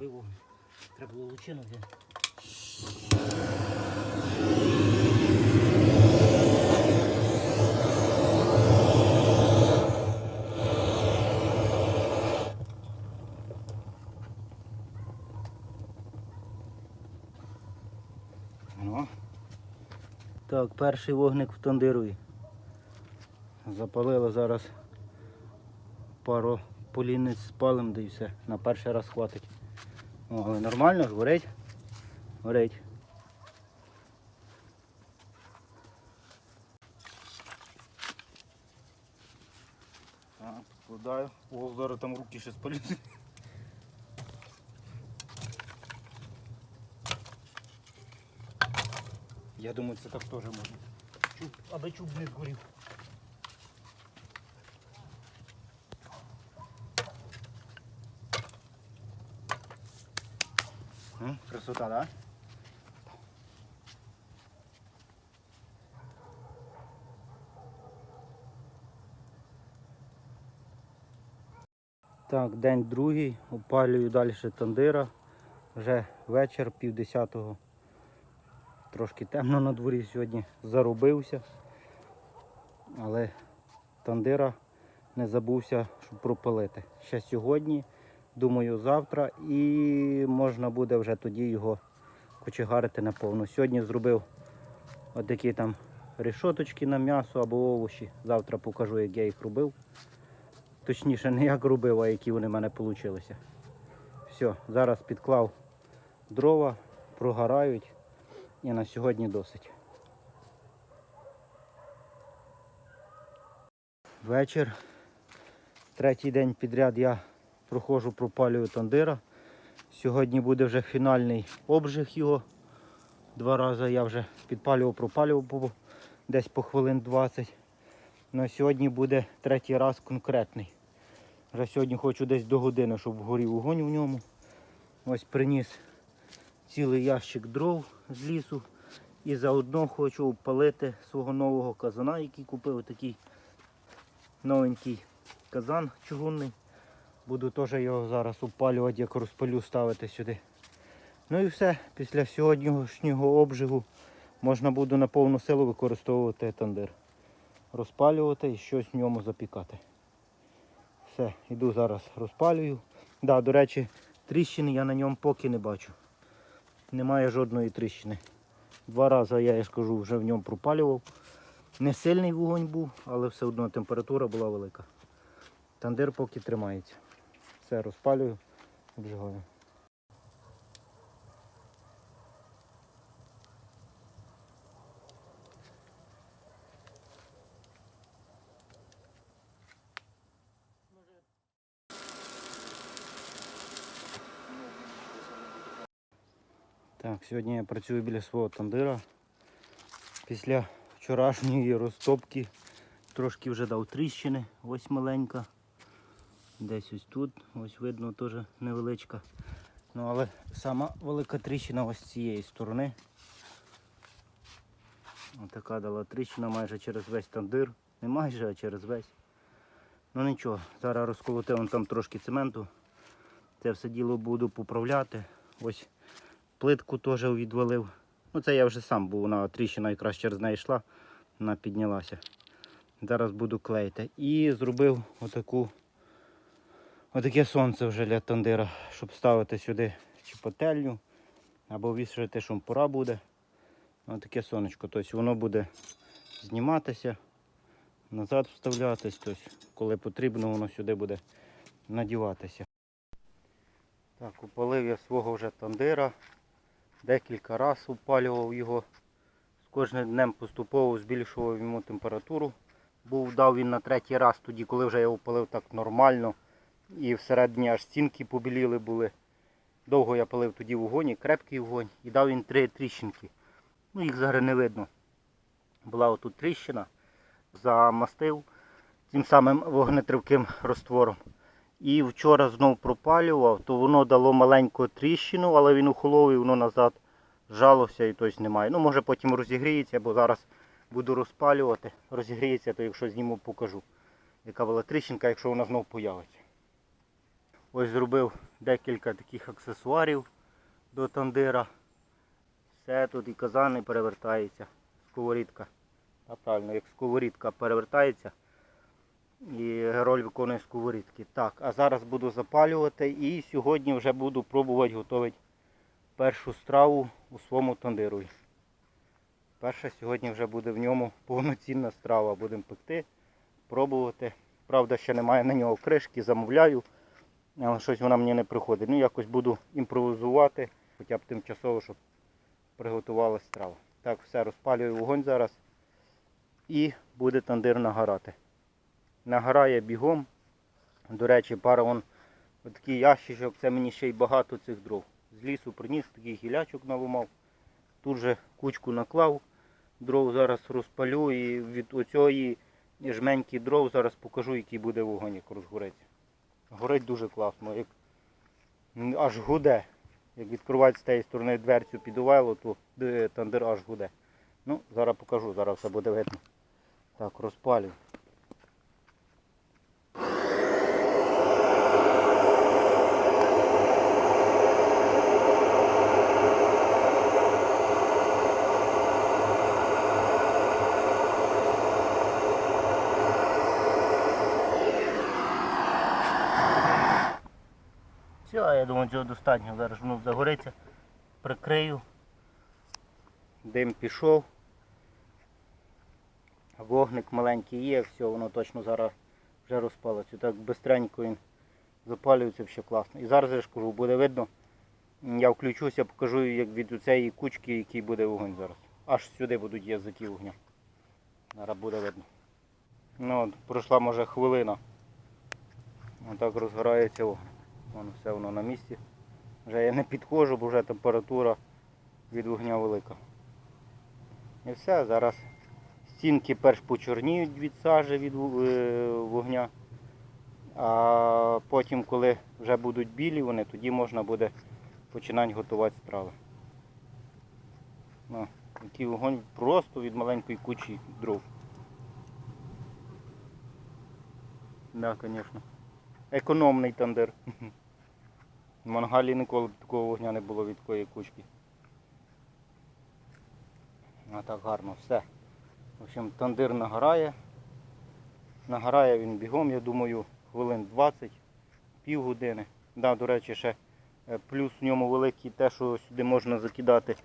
слабий вогонь. Треба було лучину взяти. Ну. Так, перший вогник в тандируї. Запалили зараз пару полінниць спалим, да і все. На перший раз хватить. О, але нормально ж, горить. Горить. Так, складаю. О, зараз там руки ще спалюють. Я думаю, це так теж можна. Чуб, аби чуб не згорів. Красота, да? Так, день другий, опалюю далі тандира. Вже вечір, пів десятого. Трошки темно на дворі сьогодні, заробився. Але тандира не забувся щоб пропалити. Ще сьогодні, думаю, завтра і можна буде вже тоді його кочегарити наповну. Сьогодні зробив отакі там решоточки на м'ясо або овочі. Завтра покажу, як я їх робив. Точніше, не як робив, а які вони в мене вийшли. Все, зараз підклав дрова, прогорають і на сьогодні досить. Вечір. Третій день підряд я проходжу, пропалюю тандира. Сьогодні буде вже фінальний обжиг його. Два рази я вже підпалював, пропалював десь по хвилин 20. Ну, сьогодні буде третій раз конкретний. Вже сьогодні хочу десь до години, щоб горів вогонь в ньому. Ось приніс цілий ящик дров з лісу. І заодно хочу опалити свого нового казана, який купив такий новенький казан чугунний. Буду теж його зараз опалювати, як розпалю ставити сюди. Ну і все, після сьогоднішнього обжигу можна буде на повну силу використовувати тандир. Розпалювати і щось в ньому запікати. Все, йду зараз розпалюю. Да, до речі, тріщини я на ньому поки не бачу. Немає жодної тріщини. Два рази я, я ж вже в ньому пропалював. Не сильний вогонь був, але все одно температура була велика. Тандир поки тримається. Все, розпалюю, обжигаю. Так, сьогодні я працюю біля свого тандира. Після вчорашньої розтопки трошки вже дав тріщини, ось маленька. Десь ось тут, ось видно теж невеличка. Ну але сама велика тріщина ось з цієї сторони. Ось така дала тріщина майже через весь тандир. Не майже, а через весь. Ну нічого, зараз розколотив вон там трошки цементу. Це все діло буду поправляти. Ось плитку теж відвалив. Ну це я вже сам був, вона тріщина якраз через неї йшла, вона піднялася. Зараз буду клеїти. І зробив отаку, отаке сонце вже для тандира, щоб ставити сюди чи пательню, або вішати шумпура буде. Отаке сонечко. Тобто воно буде зніматися, назад вставлятись, тобто, коли потрібно, воно сюди буде надіватися. Так, упалив я свого вже тандира. Декілька разів опалював його. З кожним днем поступово збільшував йому температуру. Був дав він на третій раз, тоді, коли вже я опалив так нормально. І всередині аж стінки побіліли були. Довго я палив тоді вогонь, крепкий вогонь. І дав він три тріщинки. Ну їх зараз не видно. Була отут тріщина, замастив тим самим вогнетривким роствором. І вчора знов пропалював, то воно дало маленьку тріщину, але він ухолов і воно назад жалося і тобто немає. Ну, може потім розігріється, бо зараз буду розпалювати. Розігріється, то якщо зніму, покажу. Яка була тріщинка, якщо вона знов появиться. Ось зробив декілька таких аксесуарів до тандира. Все тут і казани перевертається, сковорідка. А правильно, як сковорідка перевертається. І роль виконує сковорідки. Так, а зараз буду запалювати і сьогодні вже буду пробувати готувати першу страву у своєму тандиру. Перша сьогодні вже буде в ньому повноцінна страва. Будемо пекти, пробувати. Правда, ще немає на нього кришки, замовляю, але щось вона мені не приходить. Ну, якось буду імпровізувати, хоча б тимчасово, щоб приготувалася страва. Так, все, розпалюю вогонь зараз і буде тандир нагорати. Нагорає бігом. До речі, пара вон такий ящичок, це мені ще й багато цих дров. З лісу приніс, такий гілячок наламав. Тут же кучку наклав, дров зараз розпалю і від оцієї жменьки дров зараз покажу, який буде вогонь, як розгореться. Горить дуже класно, як аж гуде. Як відкривати з тієї сторони дверцю під увайло, то тандир аж гуде. Ну, зараз покажу, зараз все буде видно. Так, розпалюю. Все, я думаю, цього достатньо. Зараз воно загориться, прикрию. Дим пішов. Вогник маленький є, все, воно точно зараз вже розпалиться. Так бистренько він запалюється ще класно. І зараз я ж кажу, буде видно. Я включуся, покажу, як від цієї кучки, який буде вогонь зараз. Аж сюди будуть язики вогня. Зараз буде видно. Ну, от, пройшла може хвилина. Отак розгорається вогонь. Воно все воно на місці. Вже я не підходжу, бо вже температура від вогня велика. І все, зараз стінки перш почорніють від сажі від е, вогня. А потім, коли вже будуть білі, вони, тоді можна буде починати готувати страви. Ну, який вогонь просто від маленької кучі дров. Да, звісно. Економний тандир. В мангалі ніколи такого вогня не було від такої кучки. А так гарно, все. В общем, тандир нагорає. Нагорає він бігом, я думаю, хвилин 20, півгодини. Да, до речі, ще е, плюс в ньому великий те, що сюди можна закидати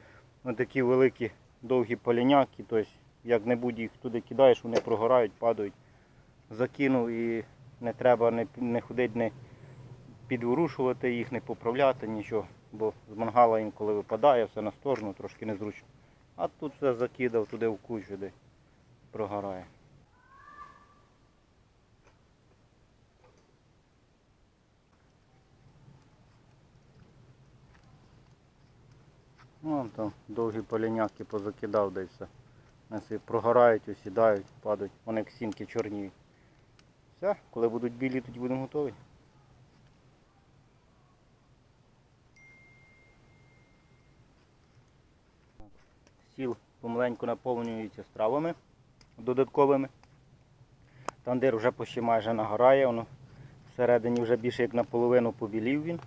такі великі довгі поляняки. Тобто, як-небудь їх туди кидаєш, вони прогорають, падають. Закинув і не треба не, не ходити, не підворушувати їх, не поправляти нічого, бо з мангала інколи випадає, все на сторону, трошки незручно. А тут все закидав туди в кучу, де прогорає. Вон там довгі поляняки позакидав, де все. Прогорають, осідають, падають, вони як сінки чорніють. Все, коли будуть білі, тоді будемо готові. Сіл помаленьку наповнюється стравами додатковими. Тандир вже почти майже нагорає, воно всередині вже більше як наполовину побілів він.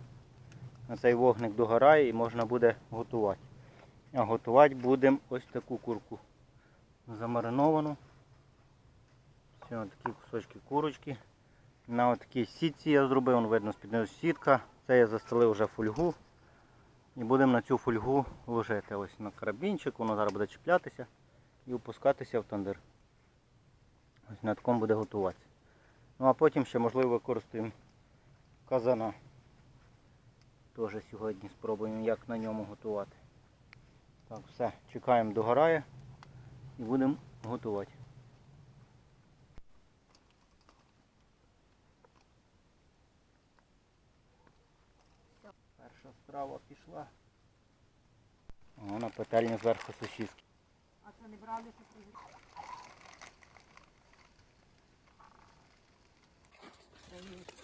На цей вогник догорає і можна буде готувати. А готувати будемо ось таку курку замариновану. Ось такі кусочки курочки. На такій сітці я зробив, вон видно з-під сітка. Це я застелив вже фольгу. І будемо на цю фольгу ложити ось на карабінчик, воно зараз буде чіплятися і опускатися в тандир. Ось на такому буде готуватися. Ну а потім ще можливо використаємо казана. Теж сьогодні спробуємо як на ньому готувати. Так, все, чекаємо догорає і будемо готувати. перша справа пішла. Вона петельня зверху сосіски. А це не брали тут? Українські.